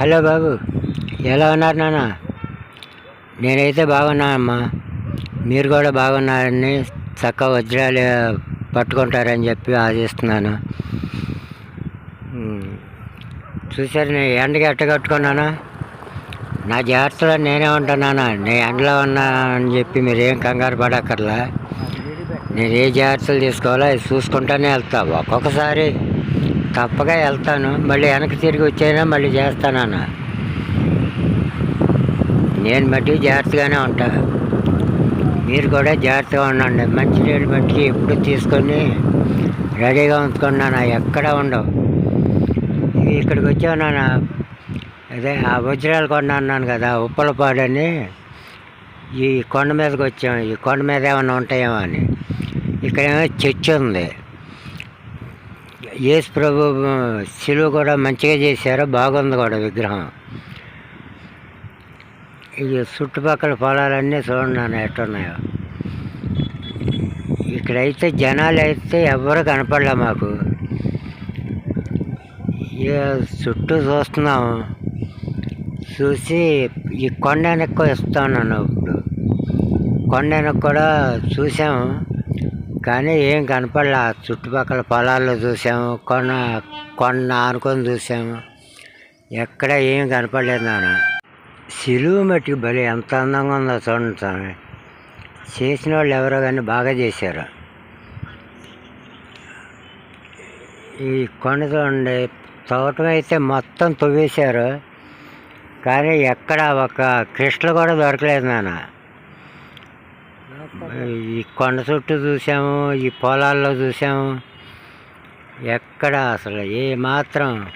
Hello బాబు ఎలా ఉన్నారు నాన్న? నేనైతే బాగున్నానమ్మా మీరు కూడా బాగున్నారని చక్క వజ్రాలు పట్టుకుంటారని చెప్పి ఆశిస్తున్నాను. చూసారు నేను ఎండకి ఎట్ట కట్టుకున్నానా? నా జాగ్రత్తలో నేనే ఉంటున్నానా నేను ఎండలో ఉన్నా అని చెప్పి మీరేం కంగారు పడక్కర్లా. నేను ఏ జాగ్రత్తలు తీసుకోవాలో అది చూసుకుంటానే వెళ్తా. ఒక్కొక్కసారి తప్పగా వెళ్తాను. మళ్ళీ వెనక్కి తిరిగి వచ్చైనా మళ్ళీ చేస్తానన్న నేను బట్టి జాగ్రత్తగానే ఉంటా. మీరు కూడా జాగ్రత్తగా ఉండండి. మంచినీళ్ళు మట్టికి ఎప్పుడు తీసుకొని రెడీగా ఉంచుకున్నాను ఎక్కడ ఉండవు. ఇక్కడికి వచ్చాను అదే ఆ వజ్రాలు కొండ అన్నాను కదా ఉప్పలపాడని ఈ కొండ మీదకి వచ్చాం. ఈ కొండ మీద ఏమైనా ఉంటాయేమో అని. ఇక్కడేమో చర్చ్ ఉంది. యేసు ప్రభు శిలువ కూడా మంచిగా చేశారు. బాగుంది కూడా విగ్రహం. ఇది చుట్టుపక్కల పొలాలన్నీ చూడండి ఎట్టున్నాయో. ఇక్కడైతే జనాలు అయితే ఎవ్వరు కనపడలే మాకు. చుట్టూ చూస్తున్నాం. చూసి ఈ కొండ వెనక్కి ఇస్తున్నాను ఇప్పుడు కొండ కూడా చూసాము కానీ ఏం కనపడలే. చుట్టుపక్కల పొలాల్లో చూసాము కొన్న కొన్న ఆనుకొని చూసాము. ఎక్కడ ఏం కనపడలేదు నాన్న. సిలువు మట్టికి భలే ఎంత అందంగా ఉందో చూడండి స్వామి. చేసిన వాళ్ళు ఎవరో కానీ బాగా చేశారు. ఈ కొండ చూడండి తోటం అయితే మొత్తం తవ్వేశారు. కానీ ఎక్కడ ఒక క్రిస్టల్ కూడా దొరకలేదు నాన్న. ఈ కొండ చుట్టూ చూసాము ఈ పొలాల్లో చూసాము. ఎక్కడ అసలు ఏ మాత్రం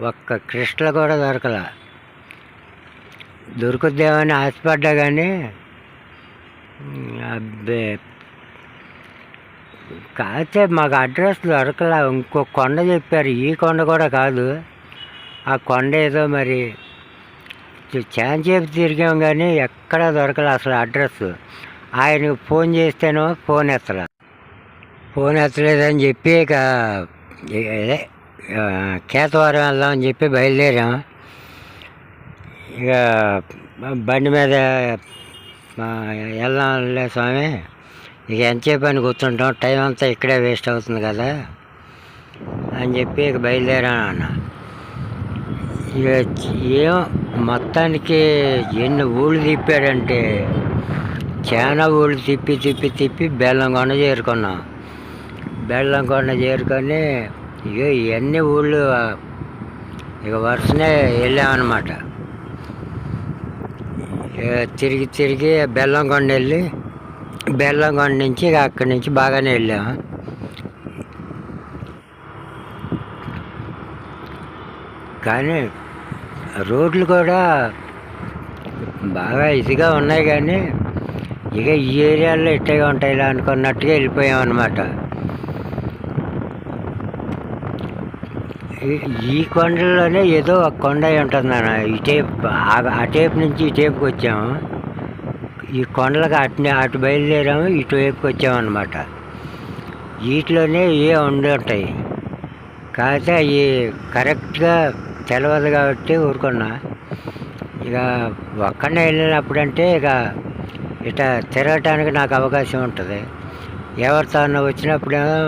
ఒక్క క్రిస్టల్ కూడా దొరకల. దొరుకుద్దేమని ఆశపడ్డా కానీ అబ్బే కాకపోతే మాకు అడ్రస్ దొరకలా. ఇంకో కొండ చెప్పారు ఈ కొండ కూడా కాదు. ఆ కొండ ఏదో మరి చాంచేపు తిరిగాం కానీ ఎక్కడా దొరకలే అసలు అడ్రస్ ఆయనకు ఫోన్ చేస్తేనో ఫోన్ ఎత్తలా. ఫోన్ ఎత్తలేదని చెప్పి ఇక అదే కేతవారం వెళ్దామని చెప్పి బయలుదేరాం. ఇక బండి మీద ఆ, వెళ్దాంలే స్వామి. ఇక ఎంతసేపు అని కూర్చుంటాం. టైం అంతా ఇక్కడే వేస్ట్ అవుతుంది కదా అని చెప్పి ఇక బయలుదేరాను అన్న. ఇక ఏం మొత్తానికి ఎన్ని ఊళ్ళు తిప్పాడంటే చాలా ఊళ్ళు తిప్పి తిప్పి తిప్పి బెల్లంకొండ చేరుకున్నాం. బెల్లంకొండ చేరుకొని ఇక ఇవన్నీ ఊళ్ళు ఇక వరుసనే వెళ్ళామన్నమాట. ఇక తిరిగి తిరిగి బెల్లంకొండ వెళ్ళి బెల్లంకొండ నుంచి ఇక అక్కడి నుంచి బాగానే వెళ్ళాము కానీ రోడ్లు కూడా బాగా ఇదిగా ఉన్నాయి కానీ ఇక ఈ ఏరియాలో ఇట్టగా ఉంటాయి అనుకున్నట్టుగా వెళ్ళిపోయాం అనమాట ఈ కొండలోనే ఏదో ఒక కొండ ఉంటుంది నాన్న. ఈ టేప్ ఆ- నుంచి ఈ వచ్చాము ఈ కొండలకు అటు అటు బయలుదేరాము ఇటువైపుకి వచ్చాము అనమాట వీటిలోనే ఏ ఉండి ఉంటాయి. కాకపోతే అవి కరెక్ట్గా తెలవదు కాబట్టి ఊరుకున్నా. ఇక ఒక్కనే వెళ్ళినప్పుడంటే ఇక ఇట్లా తిరగటానికి నాకు అవకాశం ఉంటుంది. ఎవరితో అన్న వచ్చినప్పుడేమో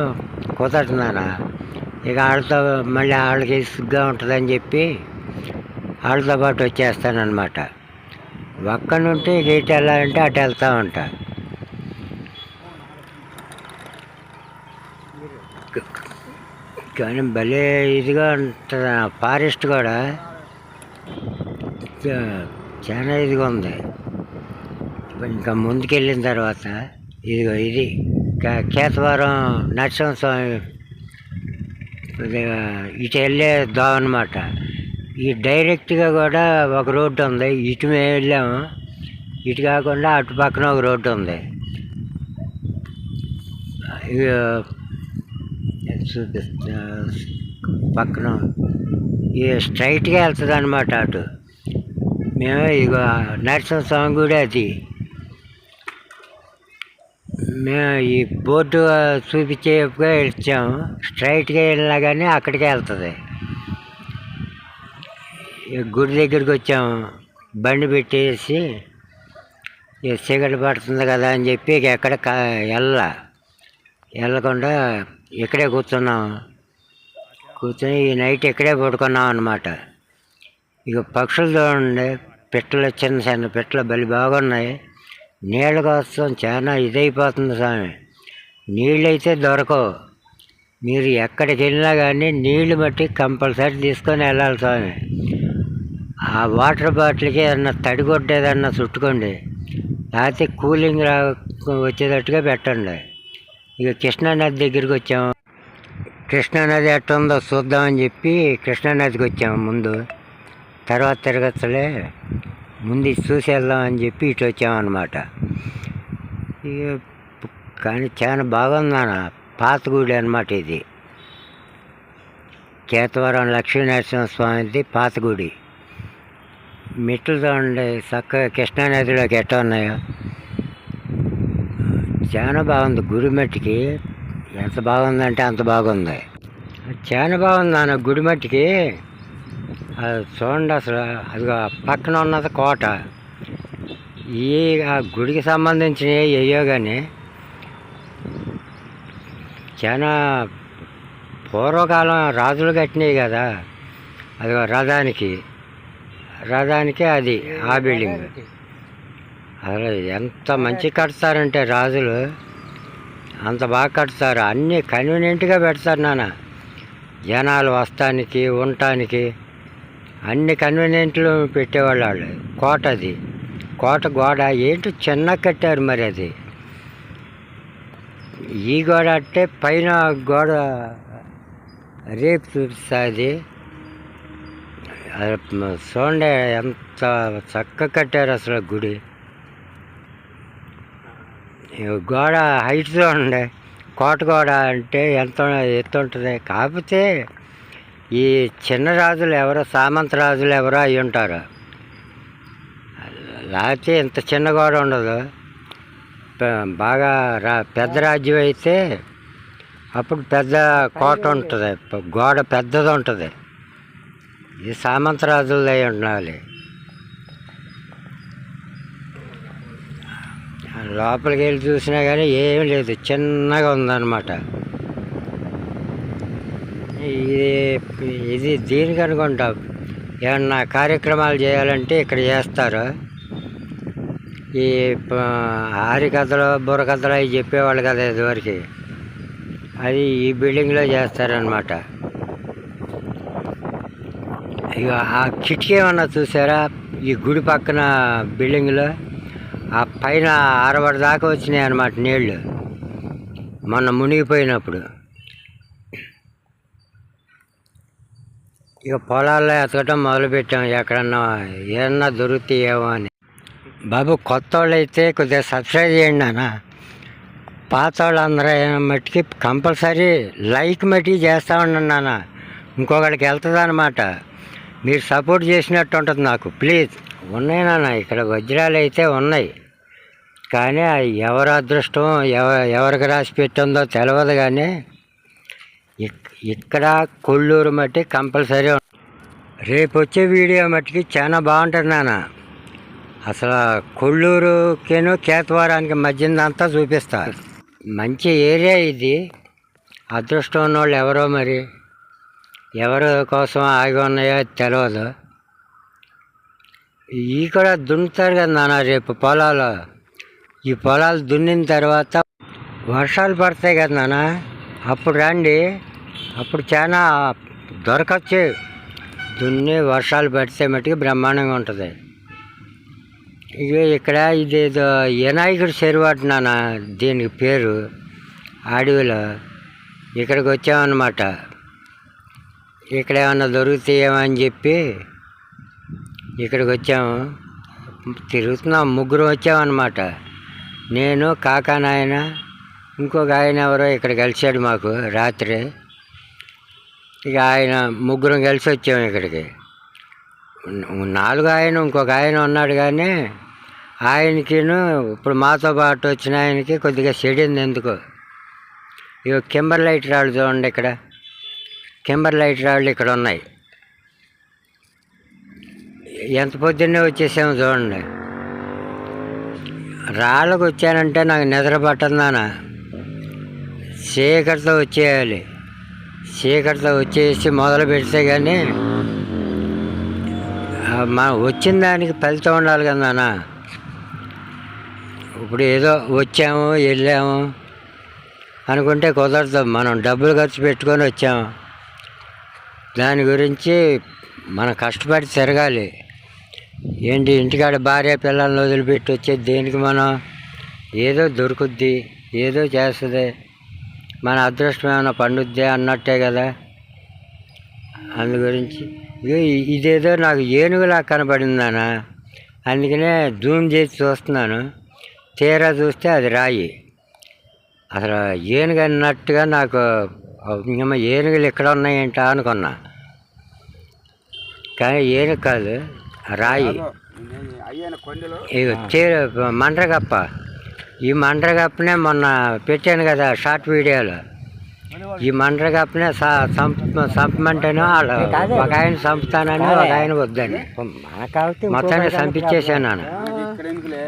కుదరుతున్నాను ఇక వాళ్ళతో మళ్ళీ వాళ్ళకి ఇసుగ్గా ఉంటుందని చెప్పి వాళ్ళతో పాటు వచ్చేస్తానమాట ఒక్క నుండి ఇక ఇటు వెళ్ళాలంటే అటు వెళ్తూ ఉంటా. కానీ భలే ఇదిగా ఉంటుంది ఫారెస్ట్ కూడా. చాలా ఇదిగా ఉంది. ఇంకా ముందుకెళ్ళిన తర్వాత ఇదిగో ఇది కేతవరం నరసింహస్వామి ఇటు వెళ్ళే దోమనమాట ఈ డైరెక్ట్గా కూడా ఒక రోడ్డు ఉంది ఇటు మేము వెళ్ళాము. ఇటు కాకుండా అటు పక్కన ఒక రోడ్డు ఉంది. చూపిస్తా పక్కన ఇది స్ట్రైట్గా వెళ్తుంది అనమాట అటు. మేము ఇక నరసింహస్వామి గుడి అది. మేము ఈ బోర్డు చూపించేపుగా ఇచ్చాము స్ట్రైట్గా వెళ్ళినా కానీ అక్కడికే వెళ్తుంది. గుడి దగ్గరికి వచ్చాము. బండి పెట్టేసి ఇక చీకటి పడుతుంది కదా అని చెప్పి ఎక్కడ వెళ్ళ వెళ్ళకుండా ఇక్కడే కూర్చున్నాం. కూర్చొని ఈ నైట్ ఇక్కడే పడుకున్నాం అనమాట ఇక పక్షులు చూడండి పిట్టలు చిన్న చిన్న పిట్టలు బలి బాగున్నాయి. నీళ్ళ కోసం చాలా ఇదైపోతుంది స్వామి. నీళ్ళైతే దొరకవు. మీరు ఎక్కడికి వెళ్ళినా కానీ నీళ్ళు బట్టి కంపల్సరీ తీసుకొని వెళ్ళాలి స్వామి. ఆ వాటర్ బాటిల్కి ఏదన్నా తడిగొడ్డ ఏదన్నా చుట్టుకోండి. లేకపోతే కూలింగ్ రా వచ్చేటట్టుగా పెట్టండి. ఇక కృష్ణానది దగ్గరికి వచ్చాము. కృష్ణానది ఎట్టుందో చూద్దామని చెప్పి కృష్ణానదికి వచ్చాము ముందు. తర్వాత తిరగచ్చలే. ముందు చూసేద్దాం అని చెప్పి ఇటు వచ్చామన్నమాట. ఇక కానీ చాలా బాగుందన్న పాత గుడి అనమాట ఇది. కేతవరం లక్ష్మీనరసింహస్వామిది పాత గుడి. మెట్లతో ఉండే చక్కగా కృష్ణానదిలోకి ఎట్ట ఉన్నాయో. చాలా బాగుంది గుడి మట్టికి. ఎంత బాగుందంటే అంత బాగుంది. చాలా బాగుంది అన్న గుడి మట్టికి. అది చూడండి అసలు అది పక్కన ఉన్నది కోట. ఈ ఆ గుడికి సంబంధించినవి ఏయో కానీ చాలా పూర్వకాలం రాజులు కట్టినవి కదా అది రథానికి. రథానికి అది ఆ బిల్డింగ్. అసలు ఎంత మంచి కడతారంటే రాజులు. అంత బాగా కడతారు. అన్నీ కన్వీనియంట్గా పెడతారు నాన్న. జనాలు వస్తానికి ఉండటానికి. అన్ని కన్వీనియంట్లు పెట్టేవాళ్ళు వాళ్ళు కోట అది కోట గోడ ఏంటి? చిన్న కట్టారు మరి అది. ఈ గోడ అంటే పైన గోడ రేపు చూపిస్తుంది చూడండి ఎంత చక్కగా కట్టారు అసలు గుడి. గోడ హైట్ చూడండి. కోట గోడ అంటే ఎంత ఎత్తు ఉంటుంది కాకపోతే ఈ చిన్న రాజులు ఎవరో సామంత రాజులు ఎవరో అయి ఉంటారు. లేకపోతే ఇంత చిన్న గోడ ఉండదు. బాగా రా పెద్ద రాజ్యం అయితే అప్పుడు పెద్ద కోట ఉంటుంది. గోడ పెద్దది ఉంటుంది. ఇది సామంత రాజులది అయి ఉండాలి. లోపలికి వెళ్ళి చూసినా కానీ ఏం లేదు. చిన్నగా ఉందన్నమాట. ఇది ఇది దీనికి అనుకుంటాం. ఏమన్నా కార్యక్రమాలు చేయాలంటే ఇక్కడ చేస్తారు. ఈ హరికథలు బుర్రకథలు అవి చెప్పేవాళ్ళు కదా ఇదివరకు. అది ఈ బిల్డింగ్లో చేస్తారనమాట ఇక ఆ కిటికీ ఏమన్నా చూసారా? ఈ గుడి పక్కన బిల్డింగ్లో ఆ పైన అరవడి దాకా వచ్చినాయి అన్నమాట నీళ్ళు. మొన్న మునిగిపోయినప్పుడు. ఇక పొలాల్లో ఎతకటం మొదలుపెట్టాం. ఎక్కడన్నా ఏమన్నా దొరుకుతాయేమో అని. బాబు కొత్త వాళ్ళు అయితే కొద్దిగా సబ్స్క్రైబ్ చేయండి అన్న పాత వాళ్ళందరూ మట్టికి కంపల్సరీ లైక్ మట్టి చేస్తూ ఉండండి నాన్న. ఇంకొకడికి వెళ్తుంది అనమాట మీరు సపోర్ట్ చేసినట్టు ఉంటుంది నాకు. ప్లీజ్. ఉన్నాయి నాన్న. ఇక్కడ వజ్రాలు అయితే ఉన్నాయి. కానీ ఎవరి అదృష్టం ఎవ ఎవరికి రాసి పెట్టిందో తెలియదు కానీ ఇక్- ఇక్కడ కొల్లూరు మట్టి కంపల్సరీ రేపు వచ్చే వీడియో మట్టికి చాలా బాగుంటుంది నాన్న. అసలు కొల్లూరుకేను కేతవారానికి మధ్యందంతా చూపిస్తా. మంచి ఏరియా ఇది. అదృష్టం ఉన్నోళ్ళు ఎవరో మరి. ఎవరి కోసం ఆగి ఉన్నాయో తెలియదు ఈ కూడా దున్నుతారు కదా నాన్న రేపు పొలాలు. ఈ పొలాలు దున్నిన తర్వాత వర్షాలు పడతాయి కదా నాన్న. అప్పుడు రండి. అప్పుడు చాలా దొరకచ్చు. దున్ని వర్షాలు పడితే మట్టుకు బ్రహ్మాండంగా ఉంటుంది. ఇది ఇక్కడ ఇదేదో వినాయకుడు చెరువాటు నాన్న దీనికి పేరు అడవిలో. ఇక్కడికి వచ్చామన్నమాట. ఇక్కడ ఏమన్నా దొరుకుతాయేమో అని చెప్పి ఇక్కడికి వచ్చాము. తిరుగుతున్నాం ముగ్గురు వచ్చామన్నమాట. నేను కాకా నాయన ఇంకొక ఆయన ఎవరో ఇక్కడ కలిశాడు మాకు రాత్రి. ఇక ఆయన ముగ్గురం కలిసి వచ్చాము ఇక్కడికి. నాలుగు ఆయన ఇంకొక ఆయన ఉన్నాడు కానీ ఆయనకిను ఇప్పుడు మాతో పాటు వచ్చిన ఆయనకి కొద్దిగా చెడింది ఎందుకు. ఇక కింబర్ లైట్ రాళ్ళు చూడండి ఇక్కడ. కింబర్ లైట్ రాళ్ళు ఇక్కడ ఉన్నాయి. ఎంత పొద్దున్నే వచ్చేసాము చూడండి. రాళ్ళకు వచ్చానంటే నాకు నిద్ర పట్టందానా చీకటితో వచ్చేయాలి. చీకటితో వచ్చేసి మొదలు పెడితే కానీ మనం వచ్చిన దానికి ఫలితం ఉండాలి కదా నాన్న. ఇప్పుడు ఏదో వచ్చాము వెళ్ళాము అనుకుంటే కుదరదు. మనం డబ్బులు ఖర్చు పెట్టుకొని వచ్చాము దాని గురించి మనం కష్టపడి తిరగాలి. ఏంటి ఇంటికాడ భార్య పిల్లల్ని వదిలిపెట్టి వచ్చేది దేనికి మనం? ఏదో దొరుకుద్ది ఏదో చేస్తుంది. మన అదృష్టం ఏమైనా పండుద్ది అన్నట్టే కదా. అందు గురించి ఇదేదో నాకు ఏనుగులా కనబడిందానా. అందుకనే జూమ్ చేసి చూస్తున్నాను. తీరా చూస్తే అది రాయి. అసలు ఏనుగు అన్నట్టుగా నాకు ఏనుగులు ఇక్కడ ఉన్నాయంట అనుకున్నా. కానీ ఏనుగు కాదు రాయి. చీర మండ్రగప్ప. ఈ మండ్రగప్పనే మొన్న పెట్టాను కదా షార్ట్ వీడియోలో. ఈ మండ్రగప్పనే సంపమంటేనే వాళ్ళు ఒక ఆయన చంపుతానని ఒక ఆయన వద్దని మొత్తాన్ని ఎందుకులే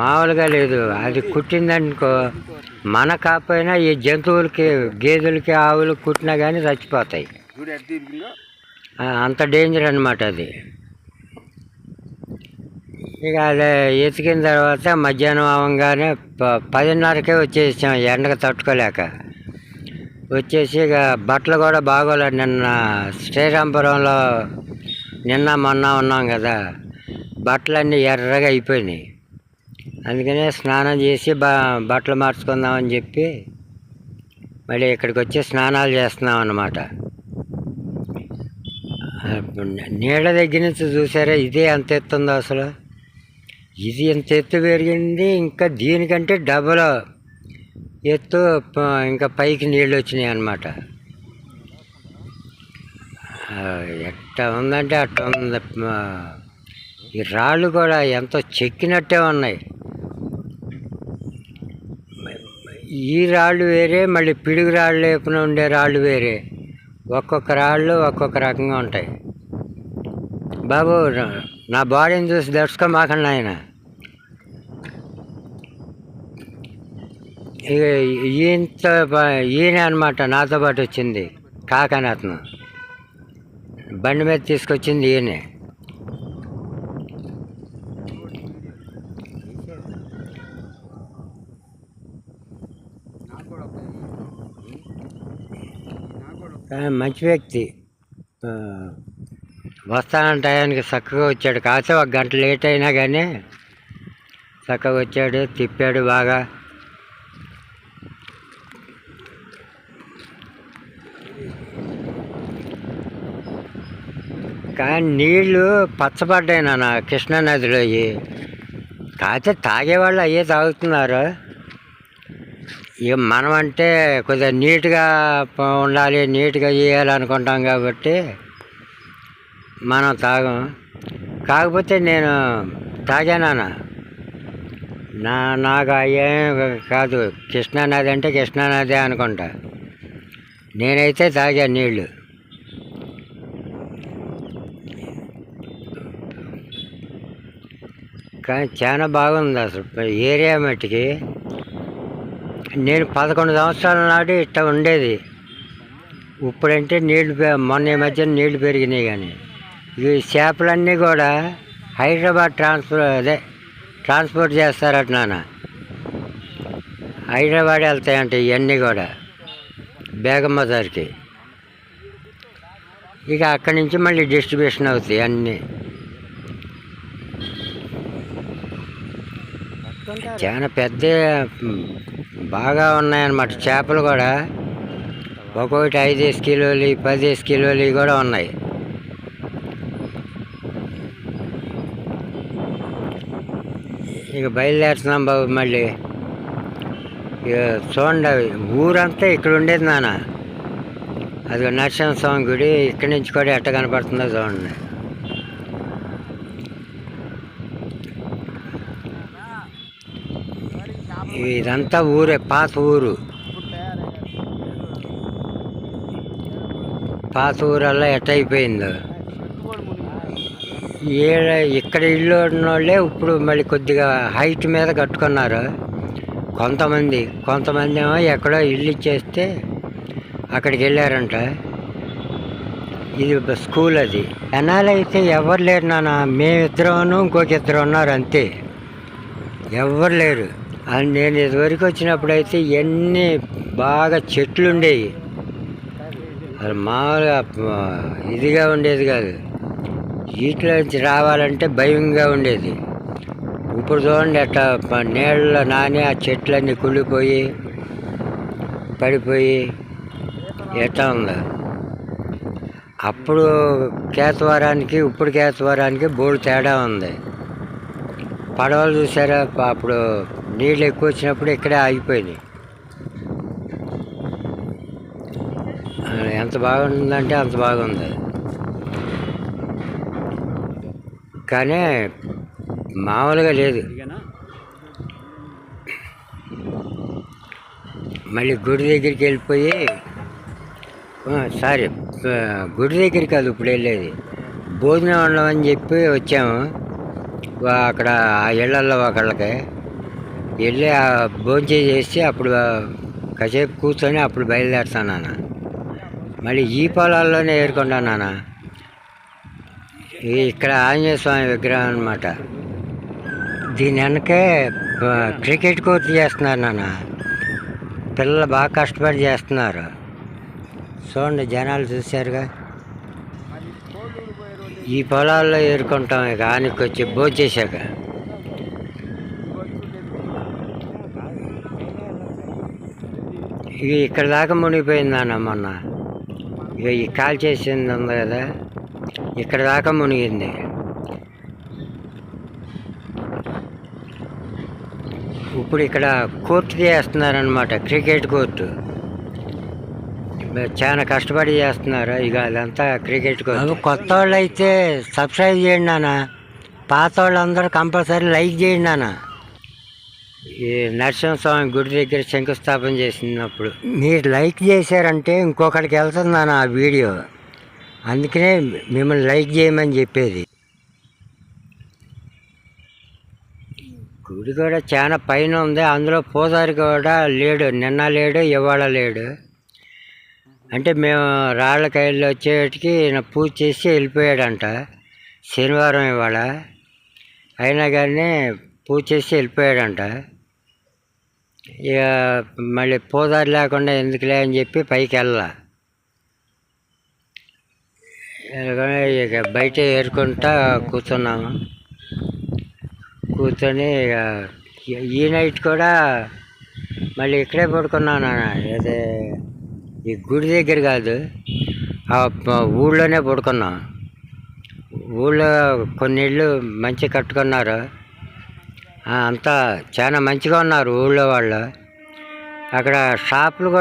మామూలుగా లేదు. అది కుట్టిందనుకో మన కాకపోయినా ఈ జంతువులకి గేదెలకి ఆవులకి కుట్టినా కానీ చచ్చిపోతాయి. అంత డేంజర్ అనమాట అది. ఇక అది ఎతికిన తర్వాత మధ్యాహ్నం అవ్వగానే ప- పదిన్నరకే వచ్చేసాం ఎండకు తట్టుకోలేక. వచ్చేసి ఇక బట్టలు కూడా బాగోలేదు. నిన్న శ్రీరాంపురంలో నిన్న మొన్న ఉన్నాం కదా బట్టలన్నీ ఎర్రగా అయిపోయినాయి. అందుకనే స్నానం చేసి బ బట్టలు మార్చుకుందామని చెప్పి మళ్ళీ ఇక్కడికి వచ్చి స్నానాలు చేస్తున్నాం అన్నమాట. నీళ్ళ దగ్గర నుంచి చూసారా ఇదే ఎంత ఎత్తుందో అసలు? ఇది ఎంత ఎత్తు పెరిగింది? ఇంకా దీనికంటే డబల్ ఎత్తు ప- ఇంకా పైకి నీళ్ళు వచ్చినాయి అన్నమాట. ఎట్ట ఉందంటే అట్ట ఉంది. ఈ రాళ్ళు కూడా ఎంతో చెక్కినట్టే ఉన్నాయి. ఈ రాళ్ళు వేరే మళ్ళీ పిడుగు రాళ్ళు లేపున ఉండే రాళ్ళు వేరే. ఒక్కొక్క రాళ్ళు ఒక్కొక్క రకంగా ఉంటాయి. బాబు నా- బాడీని చూసి దర్శకం దర్శకమాకండి ఆయన ఇక ఈయనతో పా- ఈయన అనమాట నాతో పాటు వచ్చింది కాకనాథను. బండి మీద తీసుకొచ్చింది ఈయనే. మంచి వ్యక్తి. వస్తానని వస్తానంటే టయానికి చక్కగా వచ్చాడు. కాకపోతే ఒక గంట లేట్ అయినా కానీ చక్కగా వచ్చాడు తిప్పాడు బాగా. కానీ నీళ్ళు పచ్చబడ్డాయి నాన్న కృష్ణా నదిలో కాకపోతే తాగేవాళ్ళు అయ్యే తాగుతున్నారు. ఇక మనం అంటే కొద్దిగా నీట్గా ఉండాలి నీట్గా చేయాలనుకుంటాం కాబట్టి మనం తాగం. కాకపోతే నేను తాగానా నా నాకు అయ్యే కాదు కృష్ణానది అంటే కృష్ణానది అనుకుంటా. నేనైతే తాగా నీళ్ళు కానీ చాలా బాగుంది అసలు. ఏరియా మట్టికి. నేను పదకొండు సంవత్సరాల నాటి ఇట్లా ఉండేది. ఇప్పుడంటే నీళ్ళు మొన్న ఈ మధ్య నీళ్ళు పెరిగినాయి కానీ. ఈ చేపలన్నీ కూడా హైదరాబాద్ ట్రాన్స్ఫర్ అదే ట్రాన్స్పోర్ట్ చేస్తారట నాన్న. హైదరాబాద్ వెళ్తాయంట ఇవన్నీ కూడా. బేగం బజార్కి ఇక అక్కడి నుంచి మళ్ళీ డిస్ట్రిబ్యూషన్ అవుతాయి అన్నీ. చాలా పెద్ద బాగా ఉన్నాయన్నమాట. చేపలు కూడా ఒక్కొక్కటి ఐదేసి కిలోలు పదిహేసి కిలోలు కూడా ఉన్నాయి. ఇక బయలుదేరుతున్నాం బాబు మళ్ళీ. ఇక చూడండి ఊరంతా ఇక్కడ ఉండేది నాన్న. అది నరసింహస్వామి గుడి ఇక్కడి నుంచి కూడా ఎట్ట కనపడుతుందో చూడండి. ఇదంతా ఊరే పాత ఊరు. పాత ఊరల్లా ఎట్టయిపోయిందో. ఇక్కడ ఇల్లు ఉన్న వాళ్ళే ఇప్పుడు మళ్ళీ కొద్దిగా హైట్ మీద కట్టుకున్నారు. కొంతమంది కొంతమంది ఏమో ఎక్కడో ఇల్లు ఇచ్చేస్తే అక్కడికి వెళ్ళారంట. ఇది స్కూల్ అది. ఎనాలైతే అయితే ఎవరు లేరు నాన్న? మేమిద్దరం ఇంకొక ఇద్దరు ఉన్నారు అంతే. ఎవరు లేరు. నేను ఇదివరకు వచ్చినప్పుడు అయితే ఎన్ని బాగా చెట్లు ఉండేవి అది మామూలుగా ఇదిగా ఉండేది కాదు. వీటిలో నుంచి రావాలంటే భయంగా ఉండేది. ఇప్పుడు చూడండి అట్లా నీళ్ళలో నాని ఆ చెట్లన్నీ కుళ్ళిపోయి పడిపోయి ఎట్లా ఉంది. అప్పుడు కేతవారానికి ఇప్పుడు కేతవారానికి బోర్డు తేడా ఉంది. పడవలు చూసారా? అప్పుడు నీళ్ళు ఎక్కువ వచ్చినప్పుడు ఇక్కడే ఆగిపోయింది. ఎంత బాగుందంటే అంత బాగుంది. కానీ మామూలుగా లేదు. మళ్ళీ గుడి దగ్గరికి వెళ్ళిపోయి సారీ గుడి దగ్గర కాదు ఇప్పుడు వెళ్ళేది. భోజనం ఉండమని చెప్పి వచ్చాము. అక్కడ ఆ ఇళ్ళల్లో ఒకళ్ళకి వెళ్ళి ఆ భోజనం చేసి అప్పుడు కాసేపు కూర్చొని అప్పుడు బయలుదేరుతాను నాన్న. మళ్ళీ ఈ పొలాల్లోనే ఏరుకుంటాను నాన్న. ఈ ఇక్కడ ఆంజనేయ స్వామి విగ్రహం అనమాట దీని వెనకే క్రికెట్ కోచ్ చేస్తున్నారు నాన్న. పిల్లలు బాగా కష్టపడి చేస్తున్నారు. చూడండి జనాలు చూశారుగా. ఈ పొలాల్లో ఏరుకుంటాం ఇక ఆనికి వచ్చి భోజేశాక ఇక ఇక్కడ దాకా మునిగిపోయింది మొన్న. ఇక ఈ కాల్ చేసింది ఉంది కదా ఇక్కడ దాకా మునిగింది. ఇప్పుడు ఇక్కడ కోర్టు చేస్తున్నారనమాట క్రికెట్ కోర్టు. చాలా కష్టపడి చేస్తున్నారు. ఇక అదంతా క్రికెట్ కొత్త వాళ్ళు అయితే సబ్స్క్రైబ్ చేయండి నాన్న. పాత వాళ్ళందరూ కంపల్సరీ లైక్ చేయండి నాన్న. ఈ నరసింహస్వామి గుడి దగ్గర శంకుస్థాపన చేసినప్పుడు. మీరు లైక్ చేశారంటే ఇంకొకరికి వెళ్తుంది నాన్న ఆ వీడియో. అందుకనే మిమ్మల్ని లైక్ చేయమని చెప్పేది. గుడి కూడా చాలా పైన ఉంది. అందులో పూజారి కూడా లేడు. నిన్న లేడు ఇవాళ లేడు. అంటే మేము రాళ్ళకాయలు వచ్చేటికి ఈయన పూజ చేసి వెళ్ళిపోయాడంట శనివారం ఇవాళ. అయినా కానీ పూజ చేసి వెళ్ళిపోయాడంట. ఇక మళ్ళీ పూజారి లేకుండా ఎందుకులే అని చెప్పి పైకి వెళ్ళా ఇక బయట ఏరుకుంటా కూర్చున్నాము. కూర్చొని ఇక ఈ నైట్ కూడా మళ్ళీ ఇక్కడే పడుకున్నాను నాన్న. అదే ఈ గుడి దగ్గర కాదు ఆ ఊళ్ళోనే పడుకున్నాం. ఊళ్ళో కొన్ని ఇళ్ళు మంచి కట్టుకున్నారు. అంతా చాలా మంచిగా ఉన్నారు ఊళ్ళో వాళ్ళు. అక్కడ షాపులు కూడా